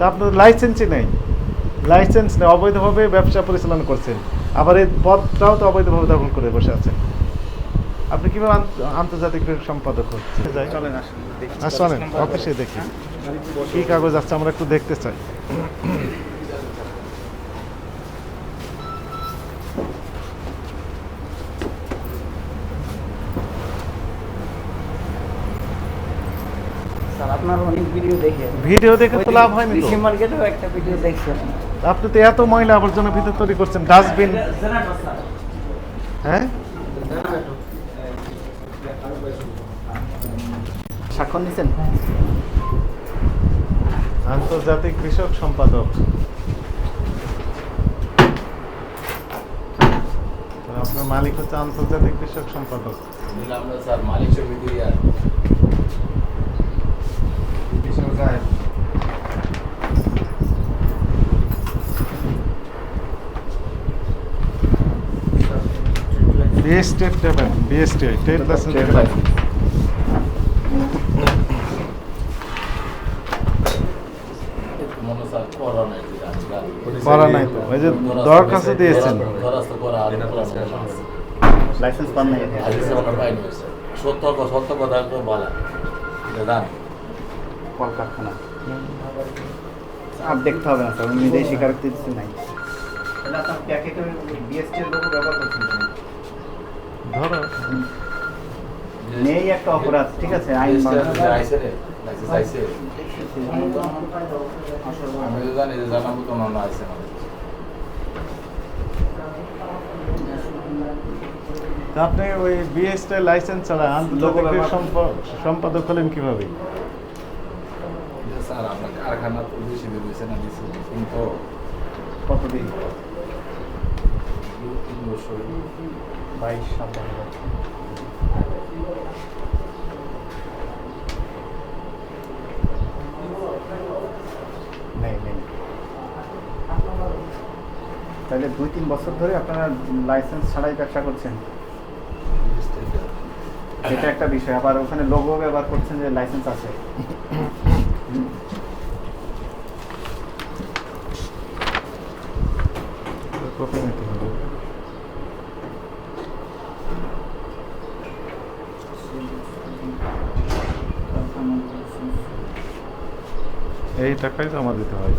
তা আপনার লাইসেন্সই নেই। লাইসেন্স নেই অবৈধভাবে ব্যবসা পরিচালনা করছেন। আবার এই পদটাও তো অবৈধভাবে দখল করে বসে আছেন। আপনি কীভাবে আন্ত- আন্তর্জাতিক সম্পাদক হচ্ছে চলেন শোনেন অফিসে দেখি। কি কাগজ আছে আমরা একটু দেখতে চাই স্যার আপনার অনেক ভিডিও দেখে ভিডিও দেখে তো লাভ হয়নি তো? কৃষি মার্কেটেও একটা ভিডিও দেখছেন আপনি তো এত ময়লা আবর্জনা ভিতর তৈরি করছেন ডাস্টবিন হ্যাঁ? স্বাক্ষর নিছেন? আন্তর্জাতিক কৃষক সম্পাদক। আপনার মালিক হচ্ছে আন্তর্জাতিক কৃষক সম্পাদক। না স্যার। মালিক ছবি দিয়ে আর বিএসটি দেবেন বিএসটি ট্রেড লাইসেন্স দেবেন মনে স্যার করা নাই তো ওই যে দরখাস্ত দিয়েছেন। লাইসেন্স পান নাই সত্য কথা সত্য কথা বলা। দাম কলকারখানা। আর দেখতে হবে না স্যার আমি নিজেই স্বীকারোক্তি দিচ্ছি নাই? ধরো। নেই একটা অপরাধ ঠিক আছে আইন বাংলা আইসে রে লাইসেন্স আইসে। আমি তো জানি যে জানাব তো না আইসে না। আপনি ওই বিএসটি লাইসেন্স ছাড়া সম্পাদক হলেন কীভাবে? কারখানা তো বেশি হয়েছে না দিছি কিন্তু কতদিন তিন বছর বাইশ তাহলে দুই তিন বছর ধরে আপনারা লাইসেন্স ছাড়াই ব্যবসা করছেন? এটা একটা বিষয়। আবার ওখানে লোগো ব্যবহার করছেন যে লাইসেন্স আছে হুম। কপি নিতে হবে এই টাকাই জমা দিতে হয়।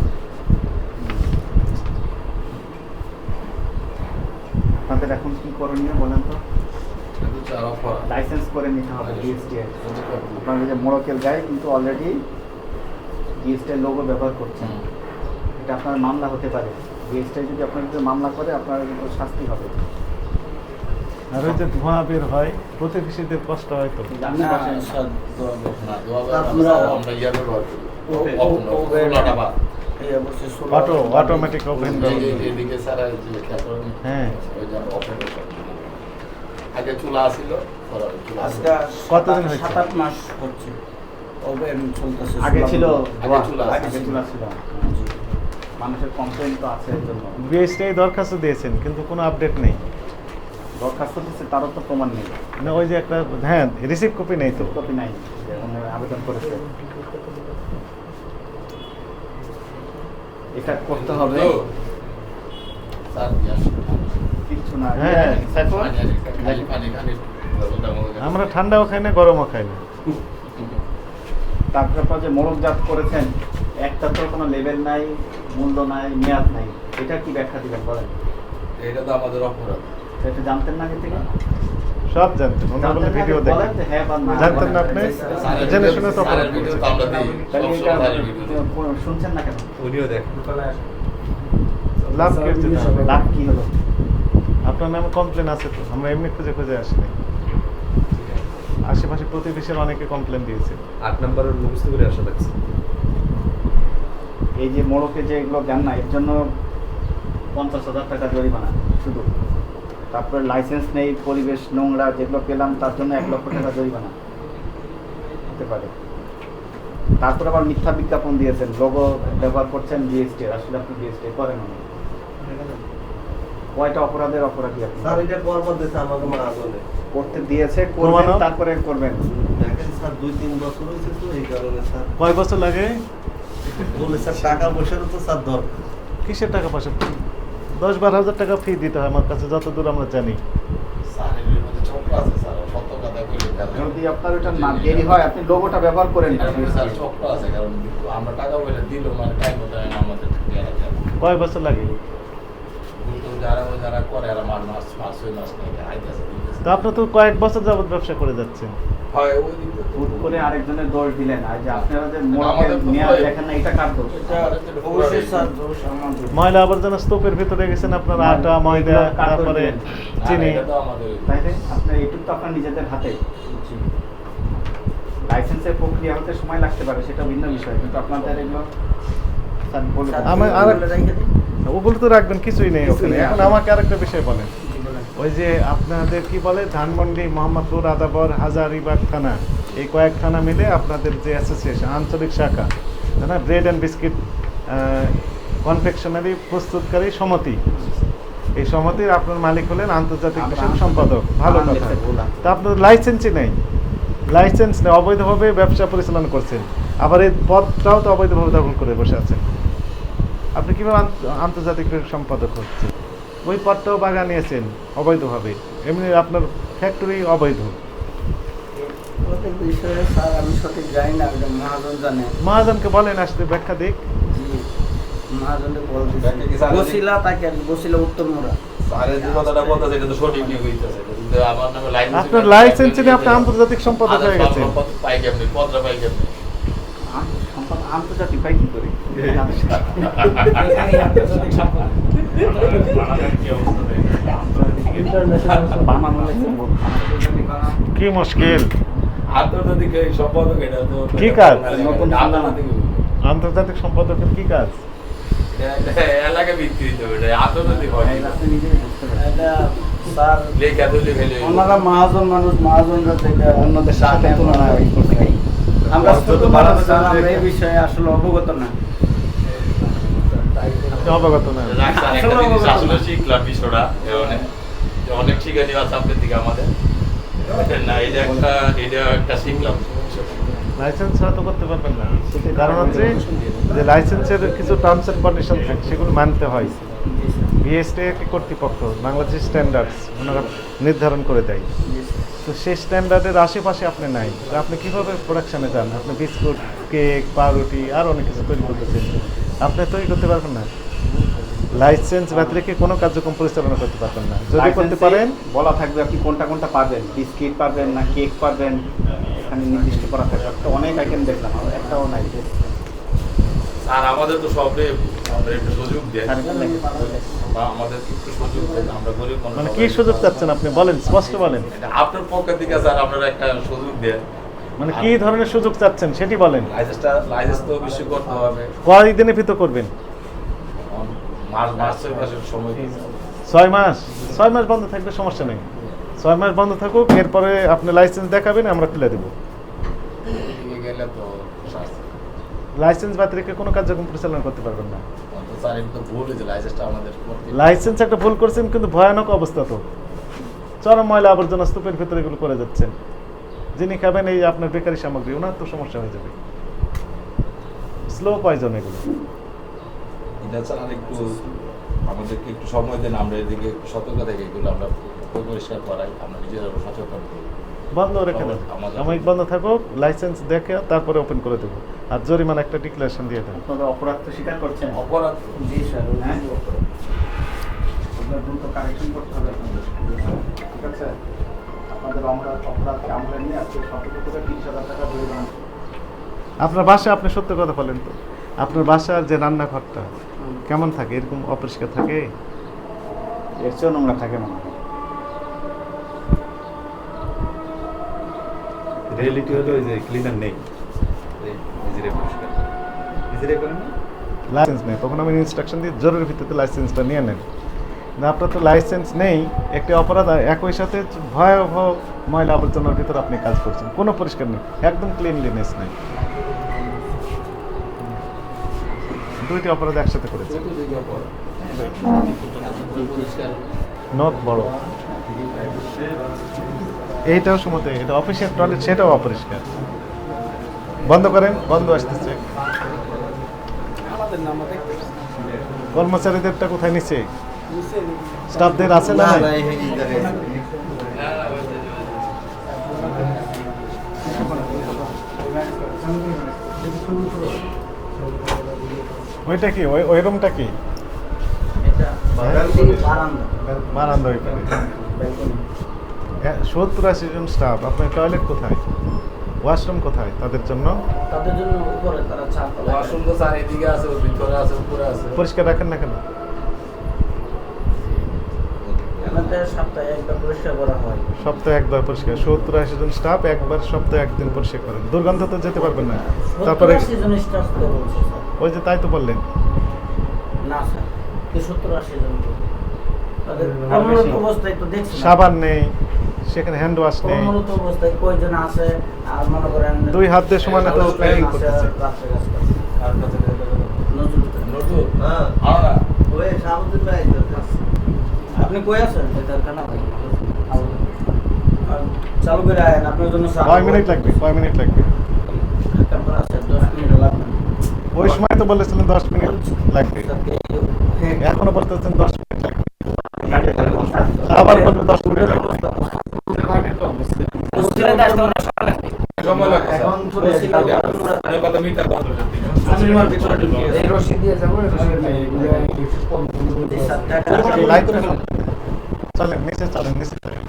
আপনাদের এখন কি করণীয় বলেন তো? লাইসেন্স করে নিতে হবে জিএসটি আপনাদের যে মোড়কের গায়ে কিন্তু অলরেডি জিএসটি লোগো ব্যবহার করছেন। এটা আপনার মামলা হতে পারে। জিএসটি যদি আপনার বিরুদ্ধে মামলা করে আপনার কিন্তু শাস্তি হবে। আর ওই যে ধোঁয়া বের হয় প্রতিবেশীদের কষ্ট হয় তো। আমরা অটো অটোমেটিক এদিকে সারা হ্যাঁ আগে চুলা আসিল। কতদিন হয়েছে? সাত আট মাস হচ্ছে। ওভেন চলতেছে আগে ছিল আগে চুলা আগে ছিল। চুলা মানুষের কমপ্লেন তো আছে এর জন্য। বিএসটি দরখাস্ত দিয়েছেন কিন্তু কোনো আপডেট নেই। দরখাস্ত দিচ্ছে তারও তো প্রমাণ নেই। না ওই যে একটা হ্যাঁ রিসিভ কপি নেই তো। কপি নাই আবেদন করেছে এটা করতে হবে তো, স্যার ইয়া, কিচ্ছু না হ্যাঁ। সাইফুল, পানি আনি, খালি পানি খালি ওটা মনে করেন। আমরা ঠান্ডাও খাই না গরমও খাই না। তারপর পর যে মোড়কজাত করেছেন একটা তো কোনো লেভেল নাই মূল্য নাই মেয়াদ নাই। এটা কি ব্যাখ্যা দিবেন বলেন? এটা তো আমাদের অপরাধ। এটা জানতেন না আগে থেকে? সব জানতেন। ওনার বলে ভিডিও দেখেন। হ্যাঁ জানতেন না আপনি? জেনে শুনে তো ভিডিও ভিডিও শুনছেন না কেন? লাভ কি হচ্ছে? লাভ কি হলো? আপনার নামে কমপ্লেন আছে তো? আমরা এমনি খুঁজে খুঁজে আসিনি আশেপাশে প্রতিবেশীর অনেকে কমপ্লেন দিয়েছে। আট নম্বরের মুখস্থ করে আসা লাগছে এই যে মোড়কে যে এগুলো দেন না এর জন্য পঞ্চাশ হাজার টাকা জরিমানা শুধু। তারপরে লাইসেন্স নেই পরিবেশ নোংরা যেগুলো পেলাম তার জন্য এক লক্ষ টাকা জরিমানা। হতে পারে। তারপরে আবার মিথ্যা বিজ্ঞাপন দিয়েছেন লোগো ব্যবহার করছেন জিএসটি আসলে আপনি জিএসটি করেন কয়টা অপরাধের অপরাধী আপনি? স্যার এটা করবার দিয়েছে আমাকে মহাজনে করতে দিয়েছে করবেন তারপরে করবেন। দেখেন স্যার দুই তিন বছর হয়েছে তো এই কারণে স্যার। কয় বছর লাগে? বলে স্যার টাকা পয়সারও তো স্যার দরকার। কিসের টাকা পয়সা? দশ বারো হাজার টাকা ফি দিতে হয় আমার কাছে যতদূর আমরা জানি। যদি আপনার ওটা না দেরি হয় আপনি লোগোটা ব্যবহার করেন। না এর স্যার আছে কারণ আমরা টাকা পয়সা দিল মানে টাইম মতো আমাদের না আমাদের কয় বছর লাগে? কিন্তু যারা যারা করে আর মাস মাস মাস ছয় মাস নেই আইতেছে তো আপনি তো কয়েক বছর যাবত ব্যবসা করে যাচ্ছেন। হয় করে আরেকজনের দোষ দিলেন। আর যে আপনারা যে মোড়কে নিয়ে দেখেন না এটা কার দোষ? ময়লা আবর্জনা স্তূপের ভিতরে গেছেন আপনার আটা ময়দা তারপরে চিনি। তাইলে আপনার এইটুকু তো আপনার নিজেদের হাতে। লাইসেন্সের প্রক্রিয়া হতে সময় লাগতে পারে সেটা ভিন্ন বিষয় কিন্তু আপনাদের এগুলো। ওগুলো তো রাখবেন কিছুই নেই ওখানে। এখন আমাকে আরেকটা বিষয় বলেন। ওই যে আপনাদের কি বলে ধানমন্ডি মোহাম্মদপুর আদাবর হাজারিবাগ থানা এই কয়েক থানা মিলে আপনাদের যে অ্যাসোসিয়েশন আঞ্চলিক শাখা তাই না? ব্রেড অ্যান্ড বিস্কিট কনফেকশনারি প্রস্তুতকারী সমিতি। এই সমিতির আপনার মালিক হলেন আন্তর্জাতিক বিষয়ক সম্পাদক। ভালো কথা। তা আপনার লাইসেন্সই নেই। লাইসেন্স নেই অবৈধভাবে ব্যবসা পরিচালনা করছেন। আবার এই পদটাও তো অবৈধভাবে দখল করে বসে আছেন। আপনি কীভাবে আন্ত- আন্তর্জাতিক সম্পাদক হচ্ছেন? ওই পদটাও বাগা নিয়েছেন অবৈধভাবে। এমনি আপনার ফ্যাক্টরি অবৈধ। ওদের বিষয়ে স্যার আমি সঠিক জানি না এটা মহাজন জানে। মহাজনকে বলেন আসতে ব্যাখ্যা দিক। মহাজনকে বল বসিলা তাকে উত্তর মোড়া। আপনার লাইসেন্স আপনি আন্তর্জাতিক সম্পাদক হয়ে গেছেন পাই কেমনি পত্র পাই কেমনি আম- সম্পদ- আন্তর্জাতিক পাই কি করে। কি মুশকিল? আন্তর্জাতিক সম্পাদক এটা তো কি কাজ? নতুন আন্তর্জাতিক সম্পাদকের কি কাজ? এলাকা ভিত্তিক তো এটা আন্তর্জাতিক হয়। ওনারা মহাজন মানুষ মহাজনরা অন্যদের সাথে তুলনা করতে। আমরা অর্থ তো ছোট বাড়ানো মানুষ, স্যার, যাবে আমরা যে- এই বিষয়ে আসলে অবগত না। অবগত না? একটা জিনিস। আসলে শিখলাম বিষয়টা যে অনেক শিখানি আছে আপনার দিকে আমাদের। না এটা একটা এটা একটা শিখলাম লাইসেন্স ছাড়া তো করতে পারবেন না। কারণ হচ্ছে যে লাইসেন্সের কিছু টার্মস এন্ড কন্ডিশন থাকে সেগুলো মানতে হয়। বিএসটি একটি কর্তৃপক্ষ বাংলাদেশ স্ট্যান্ডার্ডস ওনারা নির্ধারণ করে দেয়। তো সেই স্ট্যান্ডার্ডের আশেপাশে আপনি নাই। তো আপনি কীভাবে প্রোডাকশনে যান? আপনি বিস্কুট কেক পাউরুটি আর অনেক কিছু তৈরি করতেছেন। আপনি তৈরি করতে পারবেন না। লাইসেন্স ব্যতিরেকে কোনো কার্যক্রম পরিচালনা করতে পারবেন না। যদি করতে পারেন বলা থাকবে আপনি কোনটা কোনটা পারবেন। বিস্কিট পারবেন না কেক পারবেন। এখানে নির্দিষ্ট করা থাকবে একটা অনেক আইটেম দেখলাম একটাও নাই। আর আমাদের তো সবে একটু সুযোগ। বা আমাদের একটু সুযোগ দেন আমরা গরিব মানে কি সুযোগ চাচ্ছেন আপনি? বলেন স্পষ্ট বলেন। আপনার পক্ষ থেকে স্যার আপনারা একটা সুযোগ দেন। মানে কি ধরনের সুযোগ চাচ্ছেন সেটি বলেন। লাইসেন্সটা লাইসেন্স তো বেশি করতে হবে। কয় দিনে ভিতর করবেন মাস মাস ছয় মাসের সময় ছয় মাস? ছয় মাস বন্ধ থাকবে সমস্যা নেই। ছয় মাস বন্ধ থাকুক এরপরে আপনি লাইসেন্স দেখাবেন আমরা খুলে দেবো। গেলে তো। লাইসেন্স বাদ রেখে কোনো কার্যক্রম পরিচালনা করতে পারবেন না। লাইসেন্স একটা ভুল করছেন কিন্তু ভয়ানক অবস্থা তো। চরম ময়লা আবর্জনা স্তূপের ভেতরে এগুলো করে যাচ্ছেন যিনি খাবেন এই আপনার বেকারি সামগ্রী ওনার তো সমস্যা হয়ে যাবে। স্লো পয়জন এগুলো। এটা স্যার একটু আমাদেরকে একটু সময় দেন আমরা এদিকে সতর্ক থেকে এগুলো আমরা পরিষ্কার করাই আমরা নিজেরা সচেতন করি। বন্ধ রেখে আমাদের- সাময়িক বন্ধ থাকুক লাইসেন্স দেখে তারপরে ওপেন করে দেবো। আর জরিমানা একটা ডিক্লারেশন দিয়ে দেন। আপনারা অপরাধ তো স্বীকার করছেন? অপরাধ? জি স্যার হ্যাঁ? আপনার দ্রুত কারেকশন করতে হবে ঠিক আছে? আপনাদের অপরাধ অপরাধকে আমলে নিয়ে আজকে সতর্ক করে তিরিশ হাজার টাকা জরিমানা আপনার বাসায় আপনি সত্য কথা বলেন তো। আপনার বাসার যে রান্নাঘরটা কেমন থাকে? এরকম অপরিষ্কার থাকে? এর চেয়েও নোংরা থাকে মনে রিয়েলিটি হলো ওই যে ক্লিনার নেই। করেন লাইসেন্স নেই। তখন আমি ইনস্ট্রাকশন দিয়ে জরুরি ভিত্তিতে লাইসেন্সটা নিয়ে নেন না আপনার তো লাইসেন্স নেই একটি অপরাধ একই সাথে ভয়াবহ ময়লা আবর্জনার ভিতরে আপনি কাজ করছেন। কোনো পরিষ্কার নেই। একদম ক্লিনলিনেস নেই। দুইটি অপরাধ একসাথে করেছে নখ বড়। এইটাও সমতে এটা অফিসের টয়লেট সেটাও অপরিষ্কার। বন্ধ করেন বন্ধ আসতেছে। কর্মচারীদেরটা কোথায় নিচে স্টাফদের আছে না ওইটা কি? ওই ওই রুমটা কি? বারান্দা ওইখানে। সত্তর আশি জন স্টাফ আপনার টয়লেট কোথায়? ওয়াশরুম কোথায়? তাদের জন্য? তাদের জন্য উপরে তারা চা ওয়াশরুম তো স্যার এদিকে আছে ভিতরে আছে উপরে আছে। পরিষ্কার রাখেন না কেন? সপ্তাহে একবার পরিষ্কার করা হয়। সপ্তাহে একবার পরিষ্কার সত্তর আশি জন স্টাফ একবার সপ্তাহে একদিন পরিষ্কার করেন। দুর্গন্ধ তো যেতে পারবেন না। তারপরে ওই যে তাই তো বললেন। না স্যার। সত্তর আশি জন। সাবান নেই। সেখানে হ্যান্ড ওয়াশ নেই। অবস্থায় কয়জন আছে? আর মনে করেন দুই হাত দিয়ে সমানে তো আলোচনা প্ল্যানিং করতেছে। হ্যাঁ আপনি কই আছেন? চালু করে আয়েন আপনার জন্য কয় মিনিট লাগবে কয় মিনিট লাগবে। দশ মিনিট ওই সময় তো বলেছিলেন দশ মিনিট লাগবে। এখনও বলতেছেন দশ মিনিট লাগবে। আবার দশ মিনিট লাগবে। চলেন নিচে চলেন নিচে চলেন।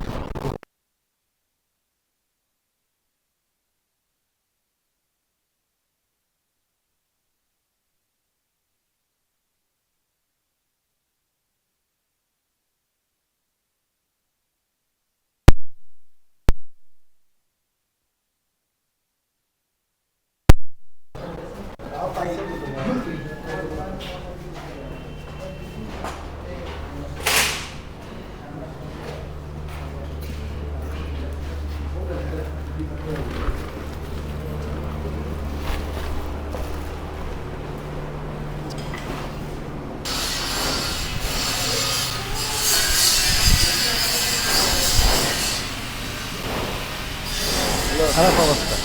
খারাপ অবস্থা।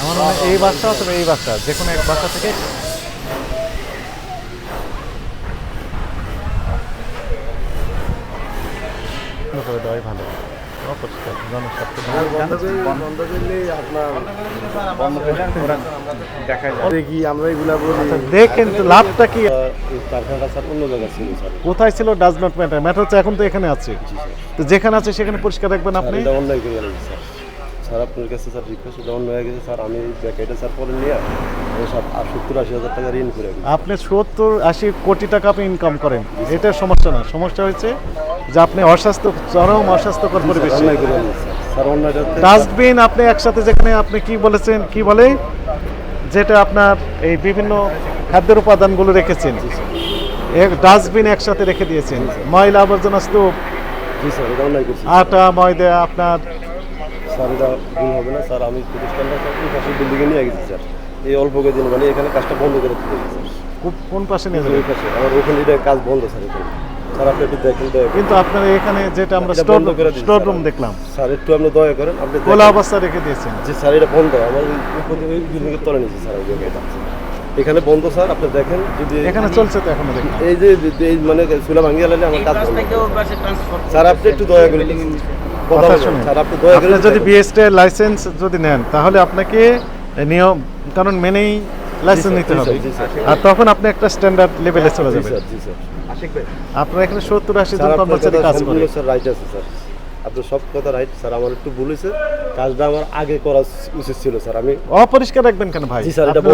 আমার মনে এই বাসটা অথবা এই বাসটা যে কোনো এক বাসা থেকে করে দেওয়াই ভালো। অপরিষ্কার আমরা এগুলা বলি। লাভটা কি? কারখানাটা স্যার অন্য জায়গায় ছিল স্যার। কোথায় ছিল? ডাজ নট ম্যাটার ম্যাটার হচ্ছে এখন তো এখানে আছে। তো যেখানে আছে সেখানে পরিষ্কার রাখবেন আপনি এটা অন্যায় করে গেলেন স্যার আপনার কাছে স্যার রিকোয়েস্ট এটা হয়ে গেছে স্যার আমি ব্যাকেটে স্যার পরে নিয়ে আমি সব সত্তর আশি হাজার টাকা ঋণ করে আপনি সত্তর আশি কোটি টাকা আপনি ইনকাম করেন। এটা সমস্যা না। সমস্যা হয়েছে যে আপনি অস্বাস্থ্য চরম অস্বাস্থ্যকর পরিবেশে। ডাস্টবিন আপনি একসাথে যেখানে আপনি কি বলেছেন কি বলে যেটা আপনার এই বিভিন্ন খাদ্যের উপাদানগুলো রেখেছেন। ডাস্টবিন একসাথে রেখে দিয়েছেন। ময়লা আবর্জনা স্তূপ। আটা ময়দা আপনার স্যার এটা ভুল হবে না স্যার। আমি প্রতিষ্ঠানটা স্যার ওই পাশে বিল্ডিংয়ে নিয়ে গেছি স্যার। এই অল্প কদিন মানে এখানে কাজটা বন্ধ করে দিতে স্যার। কো- কোন পাশে নিয়ে ওই পাশে। আমার ওখানে এটা কাজ বন্ধ স্যার এখানে। স্যার আপনি একটু দেখেন দয়া কিন্তু আপনার এখানে যেটা আমরা স্টোর করে স্টোর রুম দেখলাম। স্যার একটু আপনি দয়া করেন আপনি দেখেন। খোলা অবস্থা রেখে দিয়েছেন। যে স্যার এটা বন্ধ। আমার ওই উপরে ওই বিল্ডিংয়ের তলে নিয়েছে স্যার ওই জায়গাটা। এখানে বন্ধ স্যার আপনি দেখেন যদি এখানে চলছে তো এখনও দেখলাম। এই যে এই মানে চুলা ভাঙিয়ে গেলে আমার এই কাজ স্যার আপনি একটু দয়া করে আপনি যদি বিএসটি লাইসেন্স যদি নেন তাহলে আপনাকে নিয়ম কারণ মেনেই লাইসেন্স নিতে হবে। আর তখন আপনি একটা স্ট্যান্ডার্ড লেভেলে চলে যাবেন। আপনার এখানে সত্তর আশি জন কর্মচারী কাজ করে। সম্পূর্ণ রাইট আছে স্যার। আপনার সব কথা রাইট স্যার আমার একটু ভুল হয়েছে। কাজটা আমার আগে করা উচিত ছিল স্যার। আমি অপরিষ্কার রাখবেন কেন ভাই?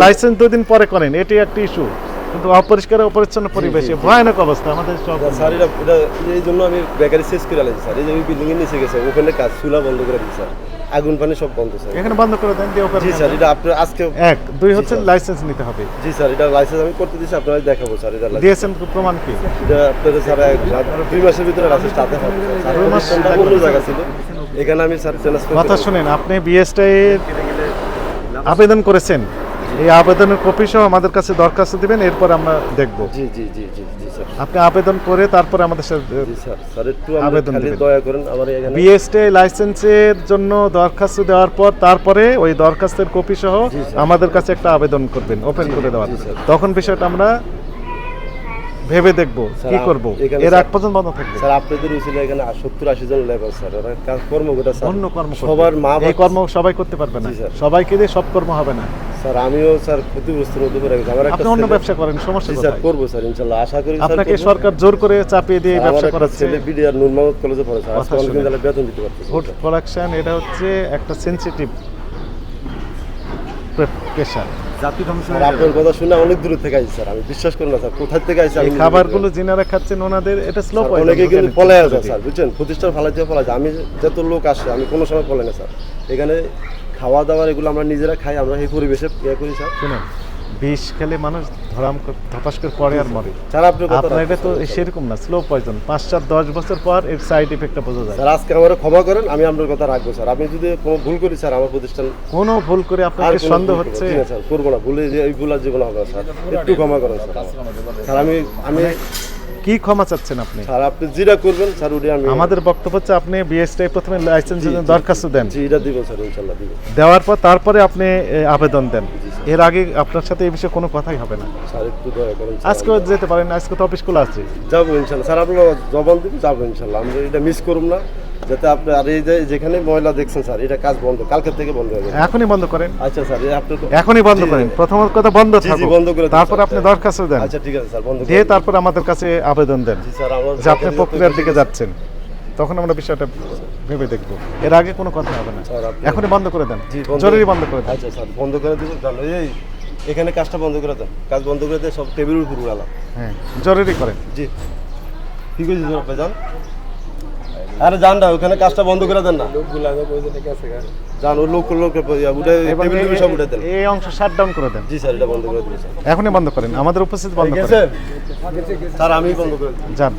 লাইসেন্স দুদিন পরে করেন এটি একটা ইস্যু কিন্তু অপরিষ্কার অপরিচ্ছন্ন পরিবেশে ভয়ানক অবস্থা আমাদের সব। স্যার এটা এটা এই জন্য আমি বেকারি শেষ করে আলাইছি স্যার। এই যে বিল্ডিং এর নিচে গেছে ওখানে কাজ চুলা বন্ধ করে দিই স্যার। আগুন পানি সব বন্ধ স্যার। এখানে বন্ধ করে দেন দিয়ে ওপরে জি স্যার এটা আপনার আজকে এক দুই হচ্ছে লাইসেন্স নিতে হবে। জি স্যার এটা লাইসেন্স আমি করতে দিচ্ছি আপনারা দেখাবো স্যার এটা। দিয়েছেন প্রমাণ কি? এটা আপনাদের স্যার এক- দুই মাসের ভিতরে লাইসেন্স তাতে হবে স্যার। দুই মাস অন্য জায়গা ছিল। এখানে আমি স্যার কথা শুনেন আপনি বিএসটি আবেদন করেছেন? এই আবেদনের কপি সহ আমাদের কাছে দরখাস্ত দিবেন এরপর আমরা দেখব। জি জি জি জি জি স্যার। আপনি আবেদন করে তারপর আমাদের সাথে জি স্যার স্যার একটু আবেদন দয়া করেন আমার এখানে বিএসটি লাইসেন্সের জন্য দরখাস্ত দেওয়ার পর তারপরে ওই দরখাস্তের কপি সহ আমাদের কাছে একটা আবেদন করবেন ওপেন করে দেওয়ার। তখন বিষয়টা আমরা ভেবে দেখব কি করব? এর আগ পর্যন্ত বন্ধ থাকবে। স্যার আপনাদের উচিত এখানে সত্তর আশি জন লেবার স্যার। কাজ কর্মকর্তা স্যার? অন্য কর্ম সবার মা এই কর্ম সবাই করতে পারবে না। সবাইকে দিয়ে সব কর্ম হবে না। স্যার আমিও স্যার ক্ষতিগ্রস্তের মধ্যে পড়ে গেছি আমার একটা আপনি অন্য ব্যবসা করেন সমস্যা স্যার? করব স্যার ইনশাল্লাহ। আশা করি স্যার আপনাকে সরকার জোর করে চাপিয়ে দিয়ে ব্যবসা করাচ্ছে। ছেলে বিডিআর নূর মোহাম্মদ কলেজে পড়ে স্যার। আজকে অনেকদিন। তাহলে বেতন দিতে পারতেছে ফুড প্রোডাকশন এটা হচ্ছে একটা সেনসিটিভ পেশা জাতি ধ্বংস আপনার কথা শুনে অনেক দূর থেকে আইছি স্যার। আমি বিশ্বাস করি না স্যার। কোথা থেকে আইছি আমি খাবারগুলো খাচ্ছেন ওনাদের এটা স্লো। স্যার, অনেকে কিন্তু পলে আছে স্যার বুঝছেন? প্রতিষ্ঠান ফালাইতে আমি যত লোক আসে আমি কোনো সময় পলাই না স্যার। এখানে খাওয়া দাওয়ার এগুলো আমরা নিজেরা খাই আমরা এই পরিবেশে ইয়ে করি স্যার। শুনেন বিষ খেলে মানুষ ধরাম করে- ধপাস করে পড়ে আর মরে। আপনার এটা তো সেরকম না স্লো পয়জন পাঁচ সাত দশ বছর পর এর সাইড ইফেক্টটা বোঝা যায়। স্যার আজকে আমার ক্ষমা করেন আমি আপনার কথা রাখব স্যার। যদি কোনো ভুল করি স্যার আমার প্রতিষ্ঠান কোনো ভুল করে আপনাকে সন্দেহ হচ্ছে? স্যার করব না। ভুলে যে এই ভুল আর জীবনে হবে স্যার। একটু ক্ষমা করেন স্যার। স্যার আমি আমি কি ক্ষমা চাচ্ছেন আপনি? স্যার আপনি যেটা করবেন স্যার ওটা আমি আমাদের বক্তব্য হচ্ছে আপনি বিএসটাই প্রথমে লাইসেন্সের জন্য দরখাস্ত দেন। জি এটা দিব স্যার ইনশাল্লাহ দিব। দেওয়ার পর তারপরে আপনি আবেদন দেন। এর আগে আপনার সাথে এই বিষয়ে কোনো কথাই হবে না। স্যার একটু দয়া করেন আজকেও যেতে পারেন আজকে তো অফিস খোলা আছে। যাব ইনশাল্লাহ। স্যার আপনার জবান দিব যাব ইনশাল্লাহ। আমরা এটা মিস করুন না যাতে আপনি আর এই যে যেখানে ময়লা দেখছেন স্যার এটা কাজ বন্ধ কালকে থেকে বন্ধ হয়ে যাবে। এখনই বন্ধ করেন। আচ্ছা স্যার তো- এখনই বন্ধ। করেন। প্রথম কথা বন্ধ থাকুক। বন্ধ করে তারপর আপনি দরখাস্ত দেন। আচ্ছা ঠিক আছে স্যার বন্ধ দিয়ে তারপর আমাদের কাছে আবেদন দেন জি স্যার আমার যে আপনি প্রক্রিয়ার দিকে যাচ্ছেন। তখন আমরা বিষয়টা ভেবে দেখব। এর আগে কোনো কথা হবে না। এখনই বন্ধ করে দেন। জি জরুরি বন্ধ করে দেন। আচ্ছা স্যার বন্ধ করে দিব। জানো এই এখানে কাজটা বন্ধ করে দেন। কাজ বন্ধ করে দিয়ে সব টেবিলের উপর উড়ালাম। হ্যাঁ জরুরি করেন জি। ঠিক আছে আপনি যান। আরে যান না ওখানে কাজটা বন্ধ করে দেন না। যান ওই লোক লোক উঠে টেবিল টেবিল সব উঠে দেন। এই অংশ শাট ডাউন করে দেন। জি স্যার এটা বন্ধ করে দিন স্যার। এখনই বন্ধ করেন। আমাদের উপস্থিত বন্ধ করেন। স্যার আমি বন্ধ করে দিই যান।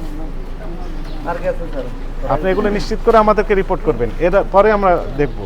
আর গেছে স্যার। আপনি এগুলো নিশ্চিত করে আমাদেরকে রিপোর্ট করবেন। এর পরে আমরা দেখব।